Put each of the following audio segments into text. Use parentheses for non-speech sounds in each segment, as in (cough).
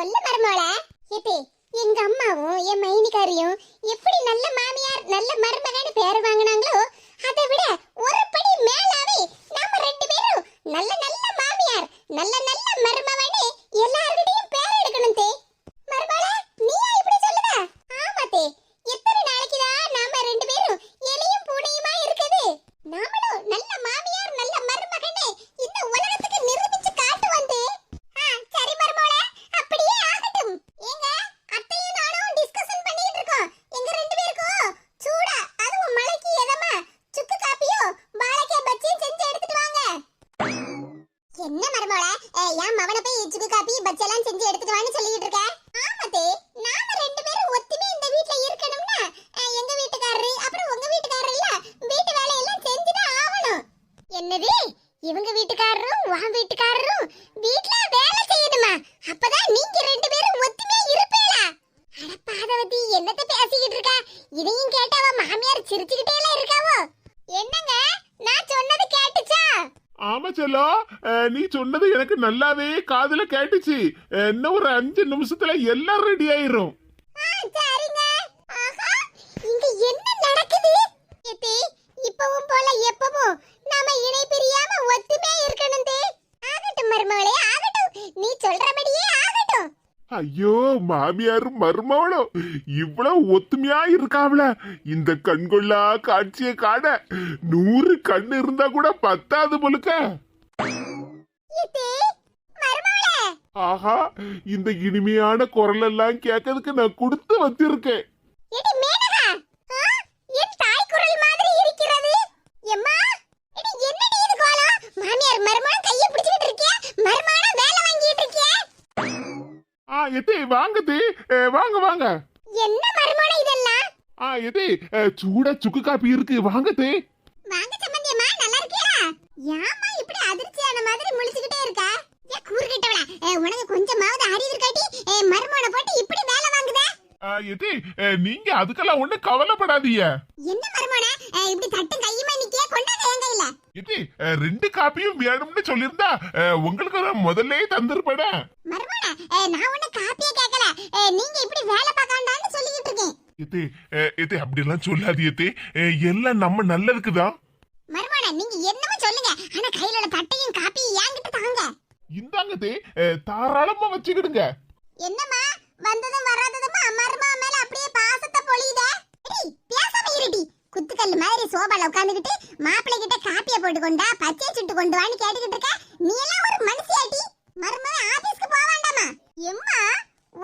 சொல்லு மருமோள. ஏப்பே எங்க அம்மாவும் என் மைனிக்காரியும் எப்படி நல்ல மாமியார் நல்ல மருமகன்னு பேர் வாங்கினாங்களோ அதை விட ஒரு படி மேலாவே நாம ரெண்டு பேரும் நல்ல நல்ல மாமியார் நல்ல நல்ல மருமகன்னு எல்லார்கிட்டயும் பேர் எடுக்கணும் தே மருமோள நீயா இப்படி சொல்லுத ஆமா தே எத்தனை நாளைக்கு தான் நாம ரெண்டு பேரும் எலியும் பூனையுமா இருக்குது நாமளும் நல்ல மாமியார் நல்ல மருமகன்னு இந்த உலகத்துக்கு நிரூபிச்சு காட்டுவோம் தே ஆ, சரி மருமோள அப்படியே ஆகட்டும் ஏங்க அத்தையும் நானும் டிஸ்கஷன் பண்ணிட்டு இருக்கோம் எங்க ரெண்டு பேருக்கும் சூடா அதுவும் மலைக்கு எதமா சுக்கு காப்பியும் வாழைக்காய் பஜ்ஜியும் செஞ்சு எடுத்துட்டு வாங்க என்ன மருமோள ஏன் மவனை போய் சுக்கு காப்பி பஜ்ஜி எல்லாம் செஞ்சு எடுத்துட்டு வான்னு சொல்லிட்டு இருக்க ஆமாதே நாம ரெண்டு பேரும் ஒத்துமே இந்த வீட்ல இருக்கணும்னா அஹ், எங்க வீட்டுக்காரரு அப்புறம் உங்க வீட்டுக்காரரு இல்ல வீட்டு வேலையெல்லாம் செஞ்சுதான் ஆகணும் இவங்க வீட்டுக்காரரும் உன் வீட்டுக்காரரும் வீட்ல வேலை செய்யணுமா? அப்பதான் நீங்க ரெண்டு பேரும் ஒத்துமே இருப்பீங்களா? அட பாதவதி என்னத்த பேசிக்கிட்டு இருக்கா? இதையும் கேட்டாவ மாமியார் சிரிச்சுக்கிட்டே எல்லாம் இருக்காவோ? என்னங்க? நான் சொன்னது கேட்டுச்சா? ஆமா செல்லம் அஹ், நீ சொன்னது எனக்கு நல்லாவே காதுல கேட்டுச்சு. இன்னும் ஒரு அஞ்சு நிமிஷத்துல எல்லாம் ரெடி ஆயிரும். சரிங்க. ஆஹா இங்க என்ன நடக்குது? இப்பவும் போல எப்பவும் நாம இணை பிரியாம ஒத்துமே இருக்கணும் தே. ஆகட்டும் மருமகளே ஆகட்டும். நீ சொல்றபடியே ஆகட்டும். ஐயோ மாமியாரும் மருமவளும் இவ்வளவு ஒத்துமையா இருக்காவல இந்த கண்கொள்ளா காட்சியை காண நூறு கண் இருந்தா கூட பத்தாது போலுக்க. ஆஹா இந்த இனிமையான குரல் எல்லாம் கேட்கறதுக்கு நான் கொடுத்து வச்சிருக்கேன் எடி மேனகா ஆ, என் தாய் குரல் மாதிரி இருக்கிறது எம்மா எடி என்னடி இது கோலம் மாமியார் மருமகன் கைய பிடிச்சிட்டு இருக்கியா மருமகன வேலை வாங்கிட்டு இருக்கியா ஆ எத்தே வாங்க வாங்க வாங்க. என்ன மருமகன இதெல்லாம்? ஆ எதே சூடா சுக்கு காப்பி இருக்கு. வாங்க தே. வாங்க சம்பந்தியம்மா நல்லா இருக்கியா ஏம்மா இப்படி அதிர்ச்சியான மாதிரி முழிச்சுக்கிட்டே இருக்க ஏ கூறுகிட்டவளா உனக்கு கொஞ்சமாவது அறிவு இருக்காட்டி மருமகனை போட்டு இப்படி வேலை வாங்குத ஆ, எதே நீங்க அதுக்கெல்லாம் ஒண்ணு கவலைப்படாதீங்க. என்ன மருமகன? இப்படி தட்டும் கையுமா நிக்கிய கொண்டாங்க என் கையில. எதே ரெண்டு காப்பியும் வேணும்னு சொல்லியிருந்தா அஹ், உங்களுக்கு நான் முதல்ல தந்திருப்பேனே. மருமகன நான் உன்ன காப்பியே கேட்கல நீங்க இப்படி வேலை பார்க்காண்டான்னு சொல்லிக்கிட்டு இருக்கேன் எதே எதே அப்படியெல்லாம் சொல்லாது எதே எல்லாம் நம்ம நல்லதுக்குதான் மருமகன நீங்க என்னமோ சொல்லுங்க. ஆனா கையில உள்ள தட்டையும் காப்பியும் என்கிட்ட தாங்க. இந்தாங்க தே தாராளமா வச்சுக்கிடுங்க. என்னம்மா? உட்காந்துக்கிட்டு மாப்பிள்ளை கிட்ட காப்பிய போட்டு கொண்டா பச்சை சுட்டு கொண்டு வான்னு கேட்டுக்கிட்டு இருக்க. நீ எல்லாம் ஒரு மனுஷியாட்டி. மருமக ஆபீஸ்க்கு போக வேண்டாமா? எம்மா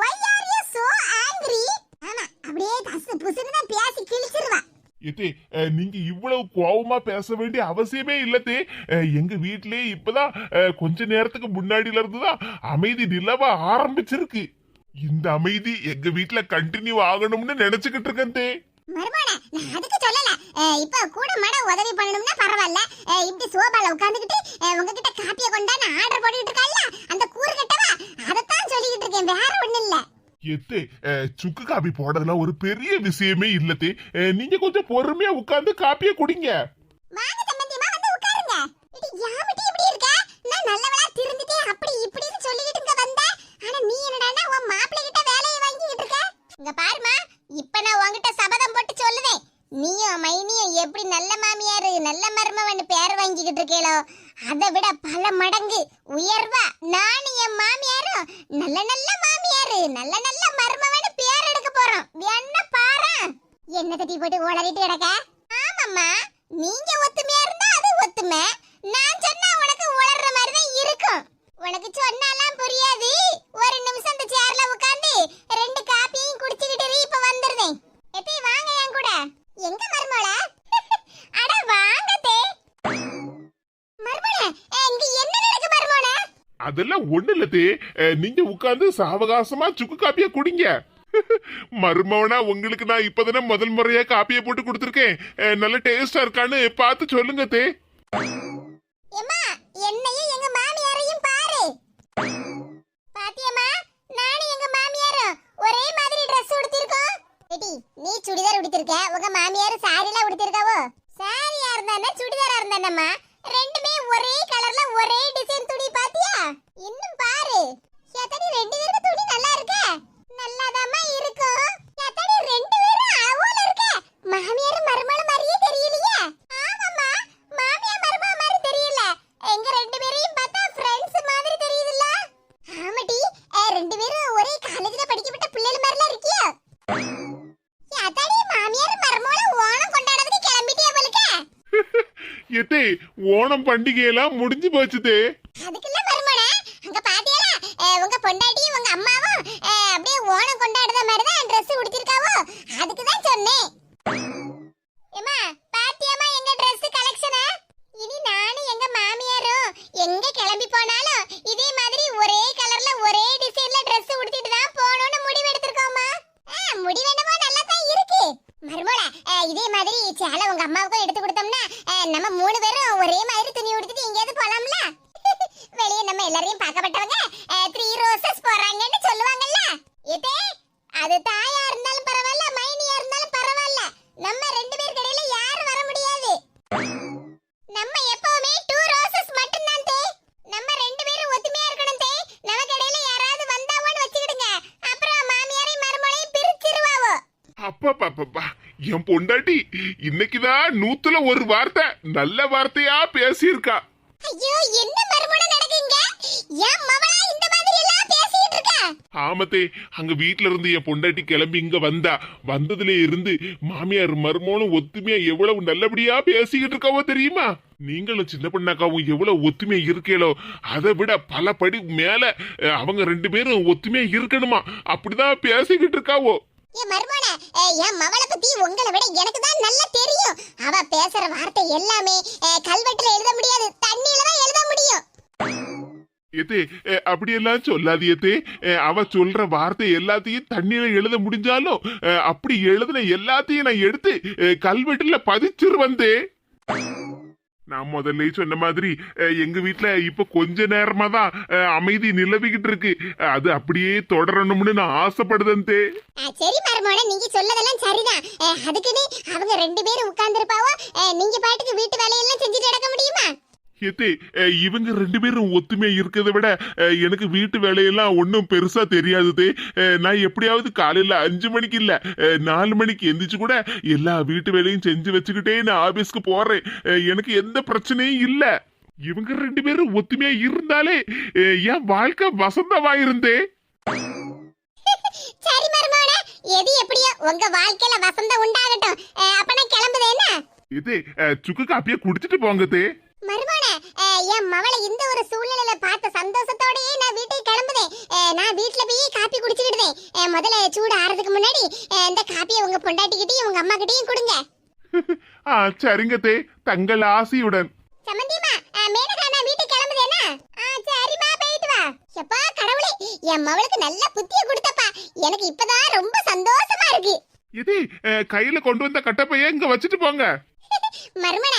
why are you so angry ஆமா அப்படியே தசு புசுன்னு பேசி கிழிச்சிருவா. இத்தி நீங்க இவ்வளவு கோவமா பேச வேண்டிய அவசியமே இல்லத்தே எங்க வீட்லயே இப்பதான் கொஞ்ச நேரத்துக்கு முன்னாடில இருந்துதான் அமைதி நிலவ ஆரம்பிச்சிருக்கு. இந்த அமைதி எங்க வீட்டுல கண்டினியூ ஆகணும்னு நினைச்சுக்கிட்டு இருக்கேன் தே மருமகனே நான் அதுக்கு சொல்லல. இப்ப கூட மாட உதவி பண்ணணும்னா பரவாயில்ல. இப்படி சோபால உட்காந்துக்கிட்டு உங்ககிட்ட காப்பிய கொண்டா நான் ஆர்டர் போட்டுட்டு இருக்கா அந்த கூறு கட்டவா? அதைத்தான் சொல்லிக்கிட்டு இருக்கேன் வேற ஒண்ணு இல்ல. எத்தே சுக்கு காப்பி போடுறதுலாம் ஒரு பெரிய விஷயமே இல்லத்தே நீங்க கொஞ்சம் பொறுமையா உட்கார்ந்து காப்பிய குடிங்க. வாங்க சம்பந்தியமா வந்து உட்காருங்க. இடி யாமட்டி இப்படி இருக்க? நான் நல்லவளா அதை விட பல மடங்கு உயர்வா நானும் என் மாமியாரும் நல்ல நல்ல மாமியாரு நல்ல நல்ல மருமவன் பேர் எடுக்க போறோம் வேணா பாரு என்ன தட்டி போட்டு உளறிட்டு கிடக்க ஆமாம்மா நீங்க ஒத்துமையா இருந்தா அது ஒத்துமை நான் சொன்னா உனக்கு உளர்ற மாதிரி தான் இருக்கும் உனக்கு சொன்னாலாம் புரியாது ஒரு நிமிஷம் அந்த சேர்ல உட்கார்ந்து ரெண்டு காப்பியையும் குடிச்சுக்கிட்டு இரு, இப்ப வந்துருதேன் எப்பி வாங்க என் கூட எங்க மருமோள அட வாங்க தே மருமோள இங்க என்ன நடக்கு மருமோள அதெல்லாம் ஒண்ணு இல்லத்தே. நீங்க உட்கார்ந்து சாவகாசமா சுக்கு காப்பியா குடிங்க. (laughs) மருமவனா உங்களுக்கு நான் இப்பதானே முதல் முறையா காப்பியை போட்டு கொடுத்துருக்கேன். நல்ல டேஸ்டா இருக்கான்னு பார்த்து சொல்லுங்க தே என்னையும் எங்க மாமியாரையும் பாரு. பாத்தியம்மா நானும் எங்க மாமியாரும் ஒரே மாதிரி Dress உடுத்திருக்கோம். ஏடி நீ சுடிதார் உடுத்திருக்க உங்க மாமியார் சாரிலாம் உடுத்திருக்காவோ? சாரியா இருந்தானே சுடிதாரா இருந்தானம்மா ரெண்டுமே ஒரே கலர்ல ஒரே டிசைன் துணி பாத்தியா? இன்னும் பாரு. எத்தனை ரெண்டு பேருக்கு துணி நல்லா இருக்க? நல்லாதாமா இருக்கும். எத்தனை ரெண்டு பேரும் அவ்வளவு இருக்க? மாமியார் மருமகள மாதிரியே தெரியலையே. ஆமாம்மா மாமியார் மருமக மாதிரி தெரியல. எங்க ரெண்டு பேரையும் பார்த்தா ஃப்ரெண்ட்ஸ் மாதிரி தெரியுதுல்ல. ஆமாடி ரெண்டு பேரும் ஒரே காலேஜ்ல படிக்கப்பட்ட பிள்ளைகள் மாதிரிலாம் இருக்கியா? எத்தனை மாமியார் மருமகள ஓணம் கொண்டாடுறதுக்கு கிளம்பிட்டே போலுக்க எத்தே ஓணம் பண்டிகையெல்லாம் முடிஞ்சு போச்சுதே அதுக்குள்ள மருமோன அங்க பாத்தியால உங்க பொண்டாட்டியும் உங்க அம்மாவும் அப்படியே ஓணம் கொண்டாடுற மாதிரி தான் ட்ரெஸ் உடுத்திருக்காவோ அதுக்கு தான் சொன்னேன் ஏமா பாத்தியாமா எங்க Dress கலெக்ஷனை இனி நானும் எங்க மாமியாரும் எங்க கிளம்பி போனாலும் இதே மாதிரி ஒரே கலர்ல ஒரே டிசைன்ல Dress உடுத்திட்டு தான் போகணும்னு முடிவு எடுத்திருக்கோமா முடிவு என்னமோ நல்லா தான் இருக்கு மருமோள இதே மாதிரி சேலை உங்க அம்மாவுக்கும் எடுத்து கொடுத்தோம்னா அஹ், நம்ம மூணு பேரும் ஒரே மாதிரி துணி உடுத்திட்டு எங்கேயாவது போலாம்ல வெளியே நம்ம எல்லாரையும் பார்க்கப்பட்டவங்க த்ரீ ரோசஸ் போறாங்கன்னு சொல்லுவாங்கல்ல இதே அது தாயா இருந்தாலும் பரவாயில்ல மைனியா இருந்தாலும் பரவாயில்ல நம்ம ரெண்டு பேருக்கு இடையில யாரும் வர முடியாது நம்ம எப்பவுமே டூ ரோசஸ் மட்டும்தான் தே நம்ம ரெண்டு பேரும் ஒத்துமையா இருக்கணும் தே நமக்கு இடையில யாராவது வந்தாவோன்னு வச்சுக்கிடுங்க அப்புறம் மாமியாரையும் மருமகளையும் பிரிச்சிருவாவோ அப்பப்பப்பப்பா என் பொண்டாட்டி இன்னைக்குதான் நூத்துல ஒரு வார்த்தை நல்ல வார்த்தையா பேசியிருக்கா. ஐயோ என்ன மறுமண நடக்குங்க? ஏன் மவளா இந்த மாதிரி எல்லாம் பேசிட்டு இருக்கா? ஆமத்தே அங்க வீட்ல இருந்து என் பொண்டாட்டி கிளம்பி இங்க வந்தா வந்ததுல இருந்து மாமியார் மருமோனும் ஒத்துமையா எவ்வளவு நல்லபடியா பேசிக்கிட்டு இருக்காவோ தெரியுமா? நீங்களும் சின்ன பொண்ணாக்காவும் எவ்வளவு ஒத்துமையா இருக்கீங்களோ அதை விட பல படி மேல அவங்க ரெண்டு பேரும் ஒத்துமையா இருக்கணுமா? அப்படிதான் பேசிக்கிட்டு இருக்காவோ. என் மருமன என் மவளை பத்தி உங்களை விட எனக்கு தான் நல்லா தெரியும். அவ பேசுற வார்த்தை எல்லாமே கல்வெட்டுல எழுத முடியாது தண்ணியில தான் எழுத முடியும். ஏத்தே அப்படியெல்லாம் சொல்லாதியத்தே அவ சொல்ற வார்த்தை எல்லாத்தையும் தண்ணியில எழுத முடிஞ்சாலும் அப்படி எழுதுன எல்லாத்தையும் நான் எடுத்து கல்வெட்டுல பதிச்சிரு வந்தேன் நான் முதல்ல சொன்ன மாதிரி எங்க வீட்டுல இப்ப கொஞ்ச நேரமா தான் அமைதி நிலவிக்கிட்டு இருக்கு. அது அப்படியே தொடரணும்னு நான் ஆசைப்படுதே அஹ், சரி மருமோட நீங்க சொல்லதெல்லாம் சரிதான். அஹ், அதுக்குன்னு அவங்க ரெண்டு பேரும் உட்கார்ந்துருப்பாவோ? நீங்க பாட்டுக்கு வீட்டு வேலையெல்லாம் செஞ்சுட்டு நடக்க முடியுமா? அஹ், இவங்க ரெண்டு பேரும் ஒத்துமையா இருக்கிறத விட எனக்கு வீட்டு வேலையெல்லாம் ஒன்றும் பெருசா தெரியாதுதே நான் எப்படியாவது காலையில அஞ்சு மணிக்கு இல்ல நாலு மணிக்கு எந்திரிச்சு கூட எல்லா வீட்டு வேலையும் செஞ்சு வச்சுக்கிட்டே நான் ஆபீஸ்க்கு போறேன். எனக்கு எந்த பிரச்சனையும் இல்ல. இவங்க ரெண்டு பேரும் ஒத்துமையா இருந்தாலே என் வாழ்க்கை வசந்தமாயிருந்தே. (laughs) சரி மருமன எது எப்படியோ உங்க வாழ்க்கையில வசந்தம் உண்டாகட்டும். அப்ப நான் கிளம்புதேன்னா இது சுக்கு காப்பியா குடிச்சிட்டு போங்கத்தே மருமன என் மவளை இந்த ஒரு சூழ்நிலையில பார்த்த சந்தோஷத்தோடயே நான் வீட்டுக்கு கிளம்புதேன். நான் வீட்ல போய் காப்பி குடிச்சுக்கிட்டேன் அஹ், முதல்ல சூடு ஆறதுக்கு முன்னாடி இந்த காப்பியை உங்க பொண்டாட்டிக்கிட்டையும் உங்க அம்மா கிட்டையும் கொடுங்க (laughs) சரிங்கத்தே தங்கள் ஆசையுடன். சமந்திமா மேனகா நான் வீட்டுக்கு கிளம்புதேனா? ஆ சரிம்மா போயிட்டு வா. எப்பா கடவுளே என் மவளுக்கு நல்ல புத்திய கொடுத்தப்பா. எனக்கு இப்பதான் ரொம்ப சந்தோஷமா இருக்கு. இது கையில கொண்டு வந்த கட்டப்பைய இங்க வச்சுட்டு போங்க. (laughs) மருமன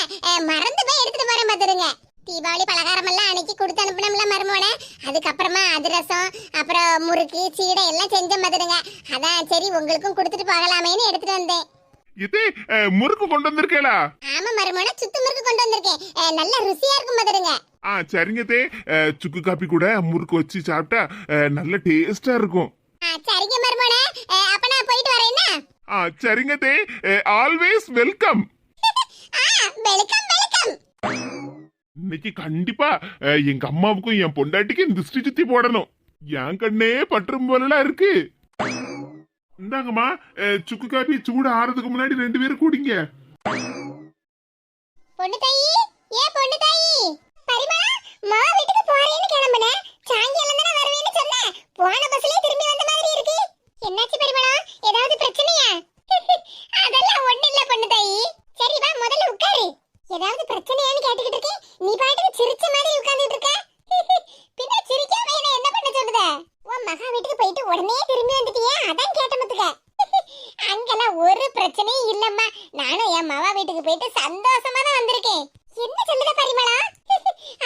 மறந்து போய் எடுத்துட்டு போறேன் பாத்துருங்க தீபாவளி பலகாரம் எல்லாம் அன்னைக்கு கொடுத்து அனுப்பினோம்ல மருமன. அதுக்கப்புறமா அதிரசம் அப்புறம் முறுக்கு சீடை எல்லாம் செஞ்ச பாத்துருங்க அதான் சரி உங்களுக்கும் கொடுத்துட்டு போகலாமேன்னு எடுத்துட்டு வந்தேன். இது முறுக்கு கொண்டு வந்திருக்கேளா? ஆமா மருமன சுத்து முறுக்கு கொண்டு வந்திருக்கேன். நல்ல ருசியா இருக்கும் பாத்துருங்க ஆ சரிங்க தே. சுக்கு காப்பி கூட முறுக்கு வச்சு சாப்பிட்டா நல்ல டேஸ்டா இருக்கும். ஆ, சரிங்க மருமன. அப்ப நான் போயிட்டு வரேன்னா ஆ சரிங்க தே. Always welcome. இன்னைக்கு கண்டிப்பா எங்க அம்மாவுக்கும் என் பொண்டாட்டிக்கும் திருஷ்டி சுத்தி போடணும். என் கண்ணே பற்றும் போலலாம் இருக்கு. இந்தாங்கம்மா சுக்கு காப்பி சூடு ஆறதுக்கு முன்னாடி ரெண்டு பேரும் குடிங்க. பொண்ணு தாயி ஏ பொண்ணு தாயி. பரிமா மா வீட்டுக்கு போறேன்னு கிளம்புனேன். சாயங்காலம் தானே வருவேன்னு சொன்னேன். போன பஸ்லயே திரும்பி வந்த மாதிரி இருக்கு. என்னாச்சு பரிமளா ஏதாவது பிரச்சனையா அதெல்லாம் ஒண்ணு இல்ல பொண்ணு தாயி சரி வா முதல்ல உட்காரு ஏதாவது பிரச்சனையான்னு கேட்டுக்கிட்டு இருக்கேன் நீ பாட்டுக்கு சிரிச்ச மாதிரி உட்கார்ந்துட்டு இருக்க பின்ன சிரிக்காம என்ன என்ன பண்ண சொல்லுத உன் மகா வீட்டுக்கு போயிட்டு உடனே திரும்பி வந்துட்டியா அதான் கேட்ட மத்துக்க அங்கெல்லாம் ஒரு பிரச்சனையும் இல்லம்மா நானும் என் மவா வீட்டுக்கு போயிட்டு சந்தோஷமா தான் வந்திருக்கேன் என்ன சொல்லுத பரிமளா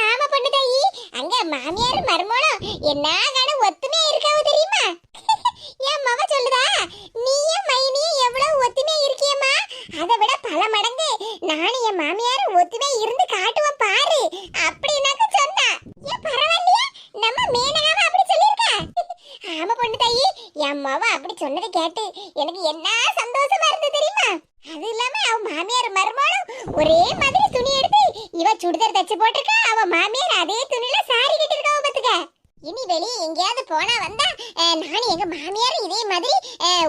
ஆமா பொண்ணு தாயி அங்க மாமியார் மருமகளும் என்ன காண ஒத்துமையா இருக்காவோ தெரியுமா என் மவ சொல்லுதா நீயும் மைனியும் எவ்வளவு ஒத்துமையா இருக்கியம்மா அதை விட பல மடங்கு நானும் என் மாமியாரும் ஒத்துமையா இருந்து காட்டுவோம் பாரு அப்படின்னாக்க சொன்னா ஏன் பரவாயில்லையா நம்ம மேனகாம அப்படி சொல்லியிருக்கா ஆமா பொண்ணு தாயி என் மவ அப்படி சொன்னதை கேட்டு எனக்கு என்ன சந்தோஷமா இருந்து தெரியுமா அது இல்லாம அவ மாமியார் மருமகளும் ஒரே மாதிரி துணி எடுத்து இவ சுடிதார் தச்சு போட்டிருக்கா அவ மாமியார் அதே துணியில சாரி கட்டிருக்காவ பாத்துக்க இனி வெளியே எங்கேயாவது போனா வந்தா நானும் எங்க மாமியாரும் இதே மாதிரி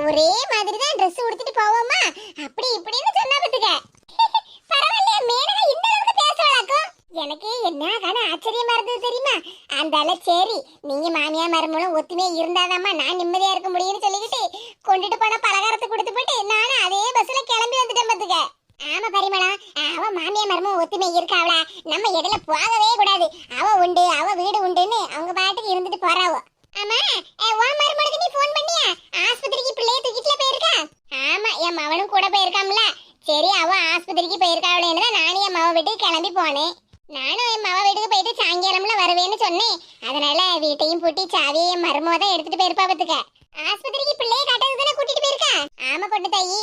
ஒரே மாதிரி தான் ட்ரெஸ் உடுத்திட்டு போவோமா? அப்படி இப்படின்னு சொன்னா பத்துக்க. (laughs) பரவாயில்லையே மேனகா இந்த அளவுக்கு பேசுவாளாக்கும் எனக்கு என்ன காண ஆச்சரியமா இருந்தது தெரியுமா? அந்தால சரி நீங்க மாமியா மருமகளும் ஒத்துமே இருந்தாதாம்மா நான் நிம்மதியா இருக்க முடியும்னு சொல்லிக்கிட்டு கொண்டுட்டு போன பலகாரத்தை கொடுத்து போட்டு நானும் அதே பஸ்ல கிளம்பி வந்துட்டேன் பத்துக்க. ஆமா பரிமளா. அவ மாமியா மரும ஒத்துமை இருக்காவளா? நம்ம இடையில போகவே கூடாது. அவ உண்டு அவ வீடு உண்டுன்னு அவங்க பாட்டுக்கு இருந்துட்டு போறாவோ. ஆமா உன் மருமனுக்கு நீ ஃபோன் பண்ணியா? ஆஸ்பத்திரிக்கு பிள்ளைய தூக்கிட்டுல போயிருக்கா? ஆமா என் மவனும் கூட போயிருக்காம்ல. சரி அவ ஆஸ்பத்திரிக்கு போயிருக்காவளேன்னு தான் நானும் என் மவ வீட்டுக்கு கிளம்பி போனேன். நானும் என் மவ வீட்டுக்கு போயிட்டு சாயங்காலம்ல வருவேன்னு சொன்னேன். அதனால வீட்டையும் பூட்டி சாவியை என் தான் எடுத்துட்டு போயிருப்பா பாத்துக்க. ஆஸ்பத்திரிக்கு பிள்ளைய காட்டுறது தானே கூட்டிட்டு போயிருக்கா ஆமா பொண்ணு தாயி.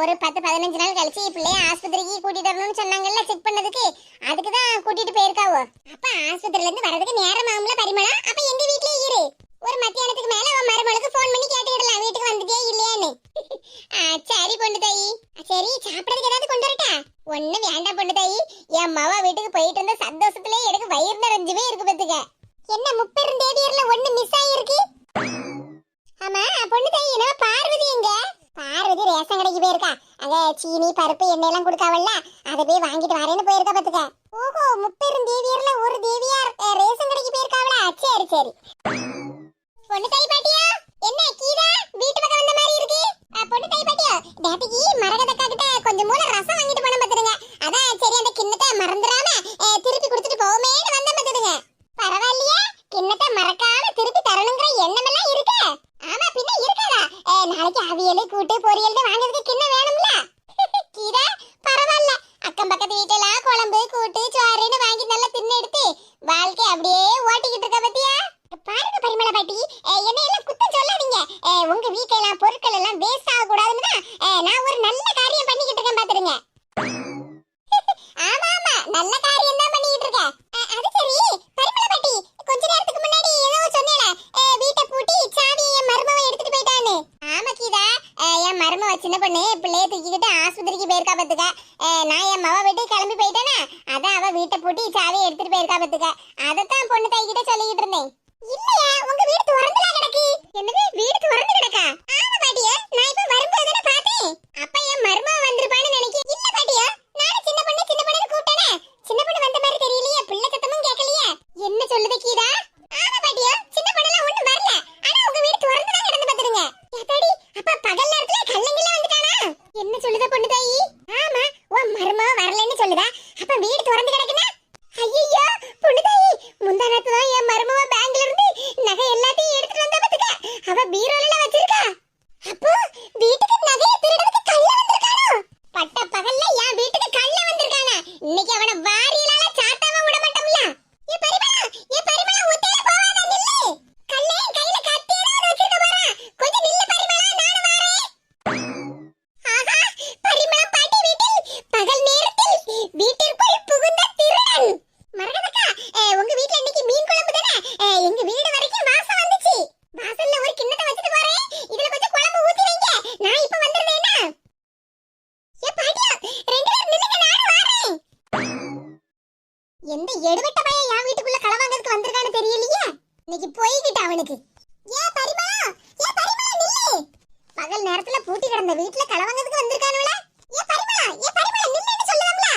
ஒரு பத்து பதினஞ்சு நாள் கழிச்சு பிள்ளைய ஆஸ்பத்திரிக்கு கூட்டிட்டு வரணும்னு சொன்னாங்கல்ல செக் பண்ணதுக்கு? அதுக்கு தான் கூட்டிட்டு போயிருக்காவோ அப்ப ஆஸ்பத்திரில இருந்து வரதுக்கு நேரம் ஆகும்ல பரிமளா அப்ப எங்க வீட்லயே இரு ஒரு மத்தியானத்துக்கு மேல கூட்டு பொரியல் வாங்குறதுக்கு கிண்ணம் எந்த பையன் என் வீட்டுக்குள்ள கள வாங்குறதுக்கு வந்திருக்கான்னு தெரியலையே? இன்னைக்கு போய்கிட்ட அவனுக்கு. ஏ பரிமளா! ஏ பரிமளா நில்லு! பகல் நேரத்துல பூட்டி கிடந்த வீட்ல களவாங்கிறதுக்கு வந்திருக்கானுல ஏ பரிமளா! ஏ பரிமளா நில்லுன்னு சொல்லுவாங்களா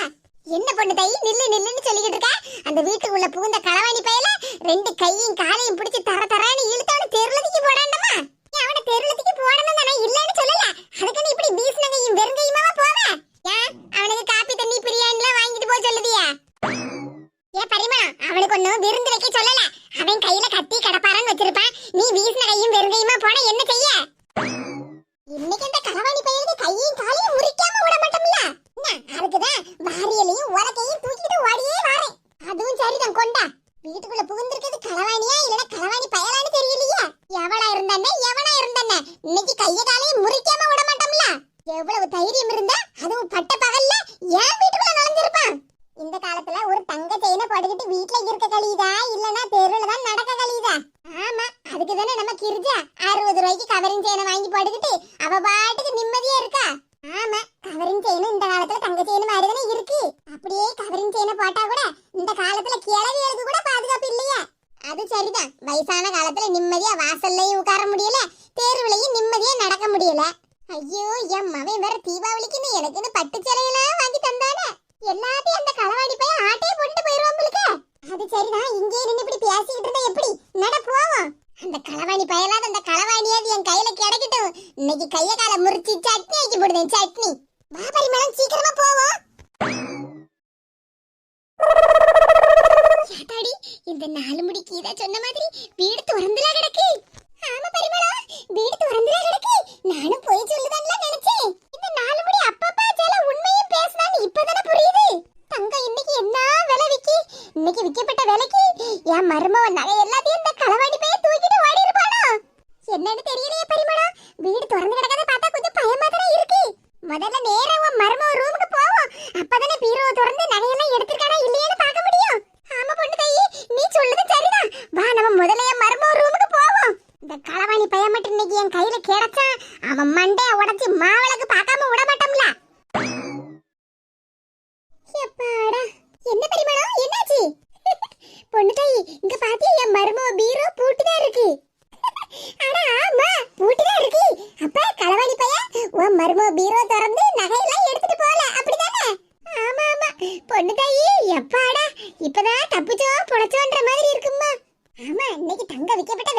என்ன பொண்ணு தை? நில்லு நில்லுன்னு சொல்லிக்கிட்டு இருக்க? அந்த வீட்டுக்குள்ள புகுந்த களவாணி பயல ரெண்டு கையும் காலையும் பிடிச்சு தர தரான்னு இழுத்தவன தெருளதிக்கு போடாண்டமா ஏன் அவனை தெருளத்துக்கு போடணும் தானே இல்லன்னு சொல்லல. அதுக்குன்னு இப்படி பீஸ்னகையும் வெறுங்கையுமாவா போவ? ஏன் அவனுக்கு காப்பி தண்ணி பிரியாணிலாம் வாங்கிட்டு போக சொல்லுதியா. ஏ பரிமளா அவனுக்கு ஒண்ணும் விருந்து வைக்க சொல்லல. அவன் கையில கத்தி கடப்பாரன்னு வச்சிருப்பான். நீ வீசின கையும் வெறுங்கையுமா போனா என்ன செய்ய? இன்னைக்கு அந்த கரவாணி பையனுக்கு கையும் காலையும் முறிக்காம விட மாட்டோம்ல. அதுக்குதான் வாரியலையும் உலக்கையும் தூக்கிட்டு ஓடியே வாரேன். அதுவும் சரிதான் கொண்டா. வீட்டுக்குள்ள புகுந்திருக்கிறது களவாணியா இல்லனா களவாணி பயலான்னு தெரியலையே. எவளா இருந்தானே எவனா இருந்தானே. இன்னைக்கு கைய காலையும் முறிக்காம விட மாட்டோம்ல. எவ்வளவு தைரியம் இருந்தா அதுவும் பட்ட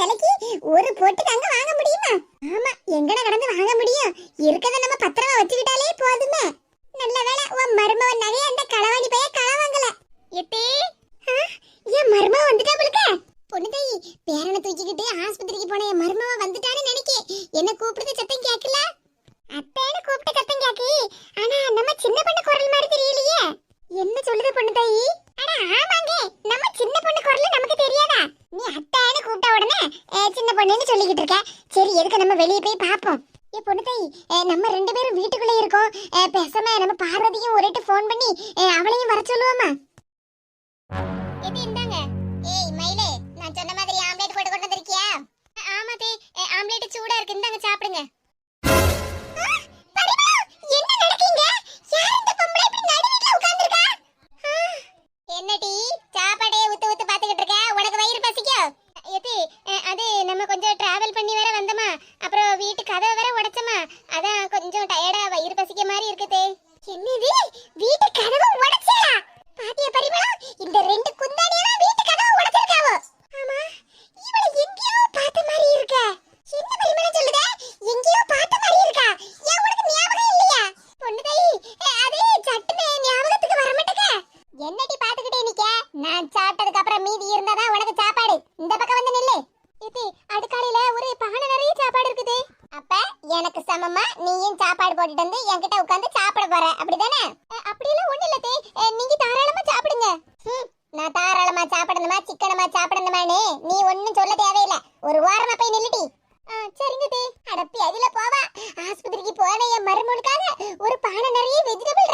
விலைக்கு ஒரு பொட்டு தங்க வாங்க முடியுமா? மருமனுக்காக ஒரு பானை நிறைய வெஜிடபிள்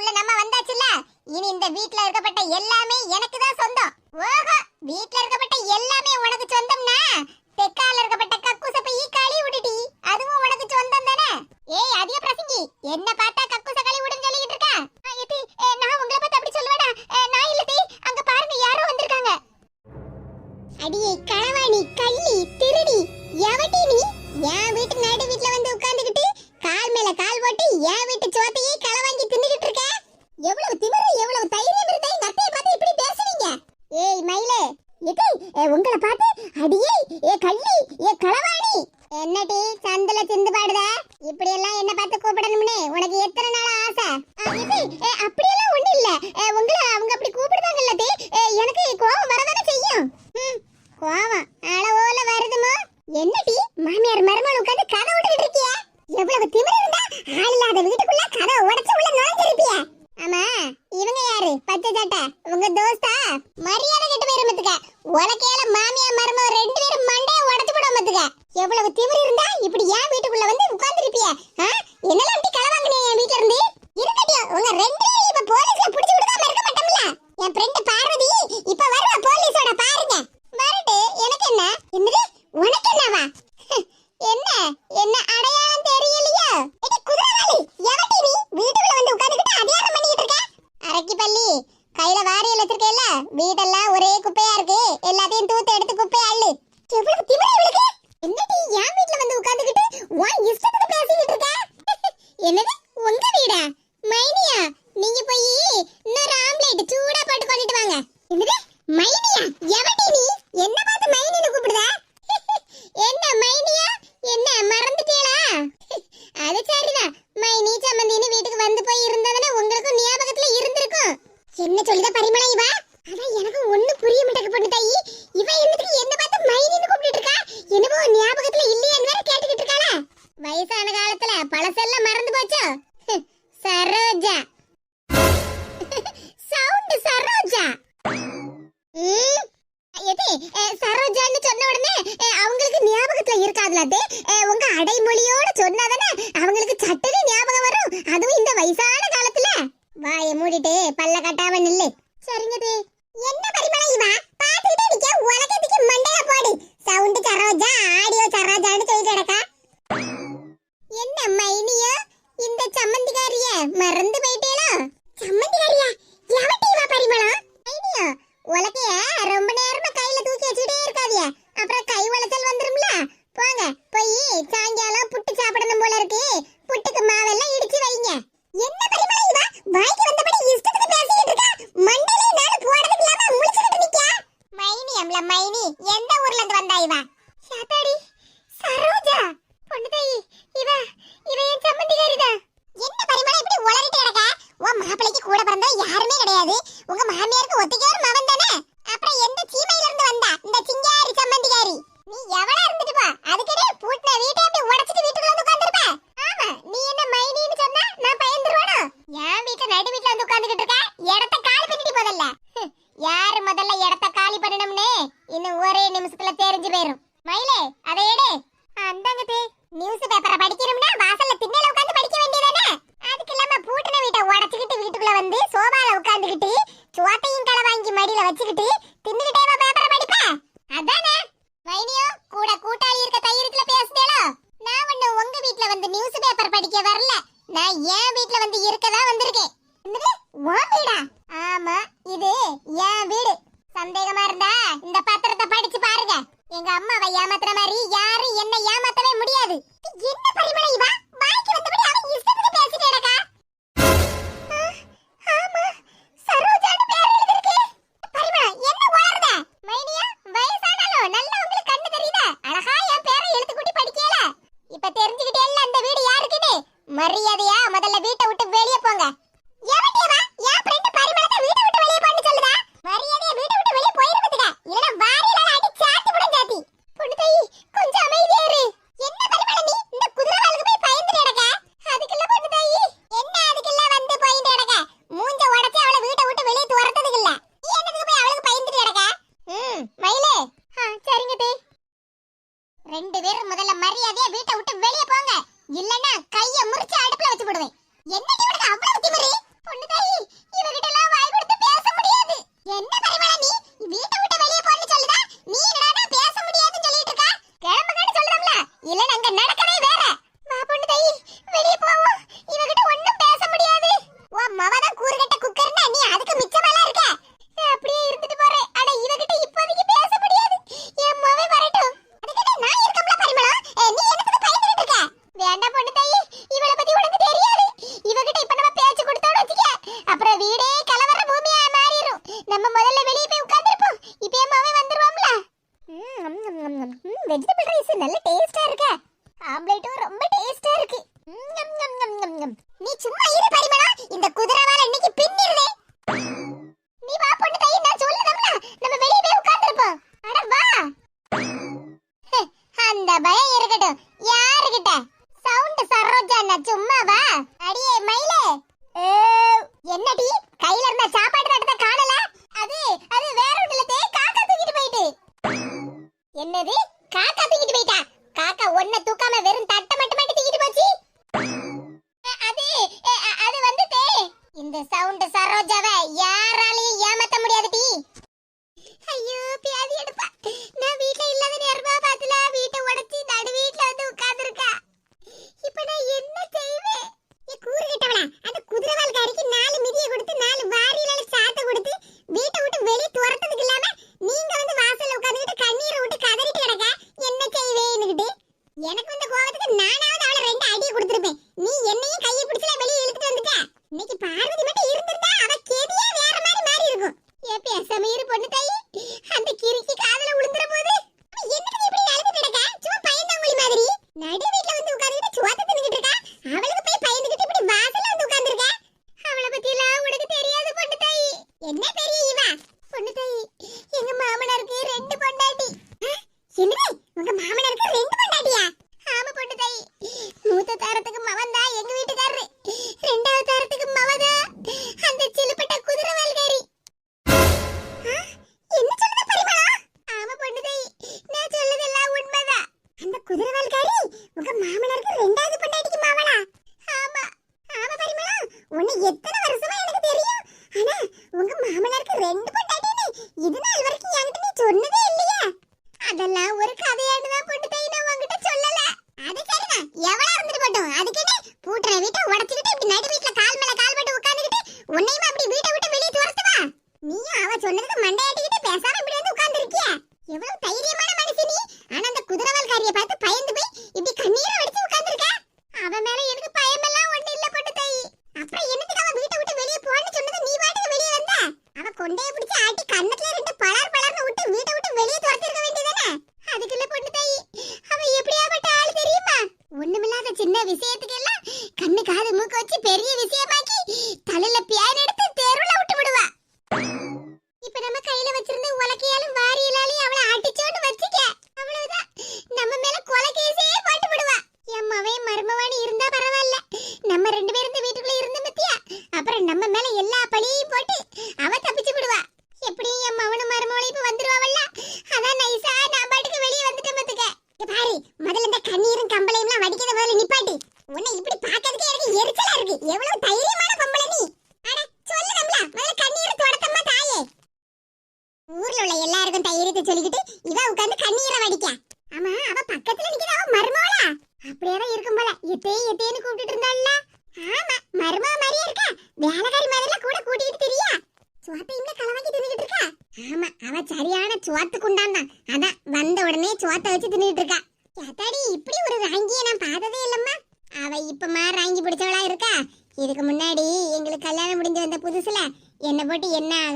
உள்ள நம்ம வந்தாச்சுல்ல? இனி இந்த வீட்ல இருக்கப்பட்ட எல்லாமே எனக்கு தான் சொந்தம். ஓஹோ வீட்ல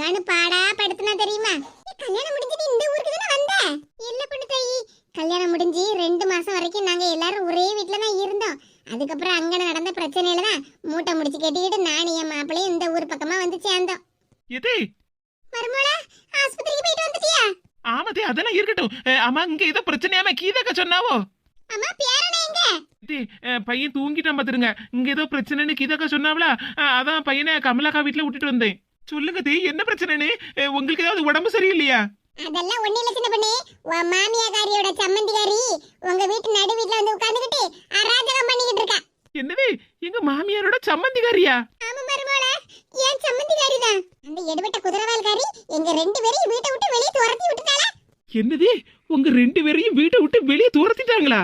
முருகான்னு பாடா படுத்துனா தெரியுமா? கல்யாணம் முடிஞ்சிட்டு இந்த ஊருக்கு தானே வந்த? இல்ல பொண்ணு தாயி. கல்யாணம் முடிஞ்சு ரெண்டு மாசம் வரைக்கும் நாங்க எல்லாரும் ஒரே வீட்டுல தான் இருந்தோம். அதுக்கப்புறம் அங்க நடந்த பிரச்சனையில தான் மூட்டை முடிச்சு கட்டிக்கிட்டு நானும் என் மாப்பிளையும் இந்த ஊர் பக்கமா வந்து சேர்ந்தோம். எது? மருமோள ஆஸ்பத்திரிக்கு போயிட்டு வந்துட்டியா? ஆமாதே அதெல்லாம் இருக்கட்டும். ஆமா இங்க ஏதோ பிரச்சனையாம கீதக்க சொன்னாவோ? அம்மா பேரனே எங்க? பையன் தூங்கிட்டான் பாத்துருங்க. இங்க ஏதோ பிரச்சனைன்னு கீதக்க சொன்னாவளா? அதான் பையனை கமலாக்கா வீட்டுல விட்டுட்டு வந்தேன். சொல்லுங்க தே என்ன பிரச்சனைன்னு உங்களுக்கு ஏதாவது உடம்பு சரியில்லையா? அதெல்லாம் ஒண்ணு இல்ல சின்ன பண்ணி. உன் மாமியாக்காரியோட சம்மந்திகாரி உங்க வீட்டு நடு வீட்ல வந்து உட்கார்ந்துகிட்டு அராஜகம் பண்ணிக்கிட்டு இருக்கா. என்னது? எங்க மாமியாரோட சம்மந்திகாரியா? ஆமா மருமோள ஏன் சம்மந்திகாரி தான் அந்த எடுபட்ட குதிரவால்காரி எங்க ரெண்டு பேரையும் வீட்டை விட்டு வெளியே துரத்தி விட்டுட்டாளா? என்னது? உங்க ரெண்டு பேரையும் வீட்டை விட்டு வெளியே துரத்திட்டாங்களா?